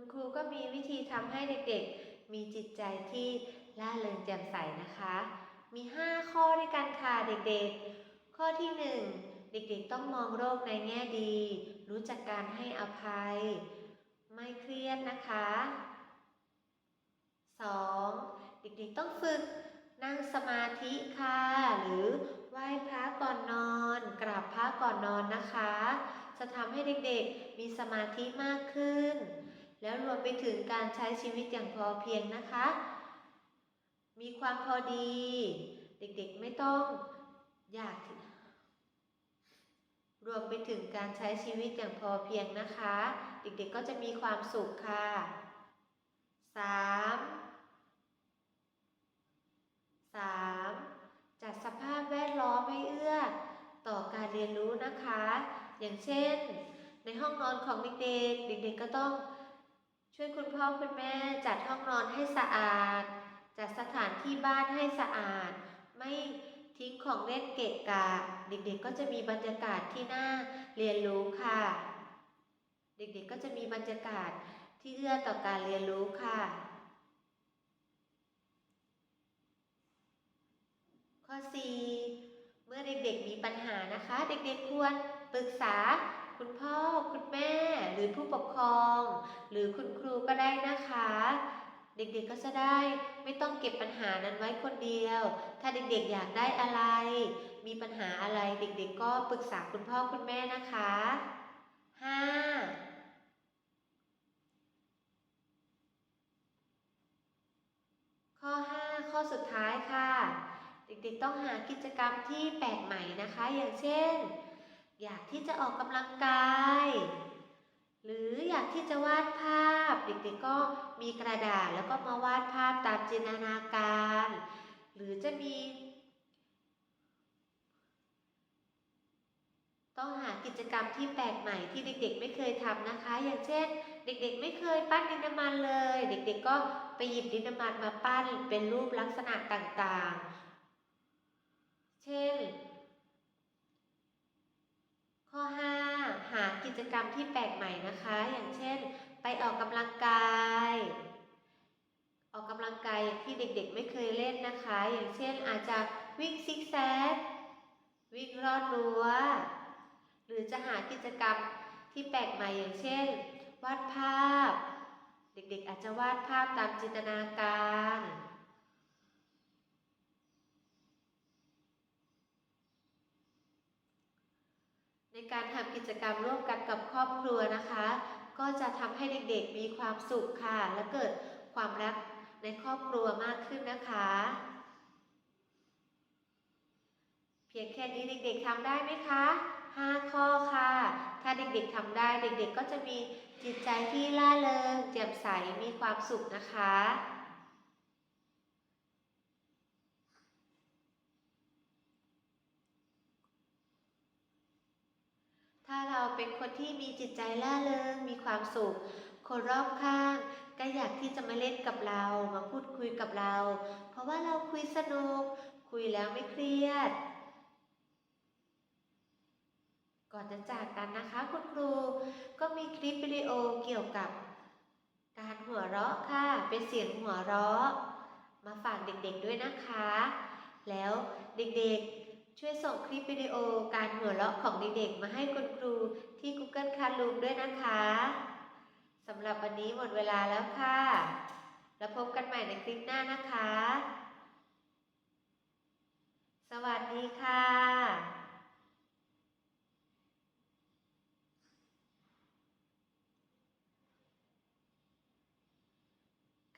คุณครูก็มีวิธีทำให้เด็กๆ มีจิตใจที่ล่าเริงแจ่มใสนะคะ มี 5 ข้อด้วยกันค่ะเด็กๆ ข้อที่ 1 เด็กๆต้องมองโลกในแง่ดี รู้จักการให้อภัย ไม่เครียดนะคะ 2. เด็กๆต้องฝึกนั่งสมาธิค่ะ หรือไหว้พระก่อนนอน กราบพระก่อนนอนนะคะ จะทำให้เด็กๆมีสมาธิมากขึ้น แล้วรวมไปถึงการใช้ชีวิตอย่างพอเพียงนะคะ มีความพอดี เด็กๆไม่ต้องอยาก รวมไปถึงการใช้ชีวิตอย่างพอเพียงนะคะ เด็กๆก็จะมีความสุขค่ะ 3. 3. จัดสภาพแวดล้อมให้เอื้อ ต่อการเรียนรู้นะคะ อย่างเช่น ในห้องนอนของเด็กๆ เด็กๆก็ต้อง ช่วยคุณพ่อคุณแม่จัดห้องนอนให้สะอาด จัดสถานที่บ้านให้สะอาด ไม่ทิ้งของเล่นเกะกะ เด็กๆก็จะมีบรรยากาศที่น่าเรียนรู้ค่ะ เด็กๆก็จะมีบรรยากาศที่เอื้อต่อการเรียนรู้ค่ะ ข้อ 4 เมื่อเด็กๆมีปัญหานะคะ เด็กๆควรปรึกษา คุณพ่อคุณแม่หรือผู้ปกครอง หรือคุณครูก็ได้นะคะ เด็กๆก็จะได้ไม่ต้องเก็บปัญหานั้นไว้คนเดียว ถ้าเด็กๆอยากได้อะไร มีปัญหาอะไรเด็กๆก็ปรึกษาคุณพ่อคุณแม่นะคะ 5. ข้อ 5 ข้อสุดท้ายค่ะ เด็กๆต้องหากิจกรรมที่แปลกใหม่นะคะ อย่างเช่น อยากที่จะออกกำลังกาย หรืออยากที่จะวาดภาพ เด็กๆก็มีกระดาษแล้วก็มาวาดภาพตามจินตนาการ หรือจะมี ต้องหากิจกรรมที่แปลกใหม่ที่เด็กๆ ไม่เคยทำนะคะ อย่างเช่น เด็กๆ ไม่เคยปั้นดินน้ำมันเลย เด็กๆ ก็ไปหยิบดินน้ำมันมาปั้นเป็นรูปลักษณะต่างๆ เช่น ข้อ 5 หากิจกรรมที่แปลกใหม่นะคะ อย่างเช่น ไปออกกำลังกาย ออกกำลังกายอย่างที่เด็กๆไม่เคยเล่นนะคะ อย่างเช่นอาจจะวิ่งซิกแซกวิ่งรอดรั้ว หรือจะหากิจกรรมที่แปลกใหม่อย่างเช่น วาดภาพ เด็กๆอาจจะวาดภาพตามจินตนาการ ในการทำกิจกรรมร่วมกันกับครอบครัวนะคะ ก็จะทำให้เด็กๆมีความสุขค่ะ และเกิดความรักในครอบครัวมากขึ้นนะคะ เพียงแค่นี้เด็กๆทำได้ไหมคะ 5 ข้อค่ะ ถ้าเด็กๆทำได้เด็กๆก็จะมีจิตใจที่ล่าเริงแจ่มใสมีความสุขนะคะ ถ้า เราเป็นคนที่มีจิตใจล่าเริงมีความสุข คนรอบข้าง ก็อยากที่จะมาเล่นกับเรา มาพูดคุยกับเรา เพราะว่าเราคุยสนุก คุยแล้วไม่เครียด ก่อนจะจากกันนะคะคุณครู ก็มีคลิปวิดีโอเกี่ยวกับ การหัวเราะค่ะ เป็นเสียงหัวเราะ มาฝากเด็กๆด้วยนะคะ แล้วเด็กๆ ช่วยส่งคลิปวิดีโอการหัวเราะของเด็กๆมาให้คุณครูที่ Google Classroom ด้วยนะคะสำหรับวันนี้หมดเวลาแล้วค่ะ แล้วพบกันใหม่ในคลิปหน้านะคะ สวัสดีค่ะ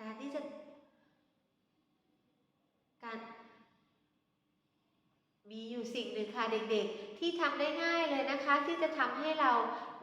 การที่จะ การ มีอยู่สิ่งหนึ่งค่ะเด็กๆ ที่ทำได้ง่ายเลยนะคะ ที่จะทำให้เรา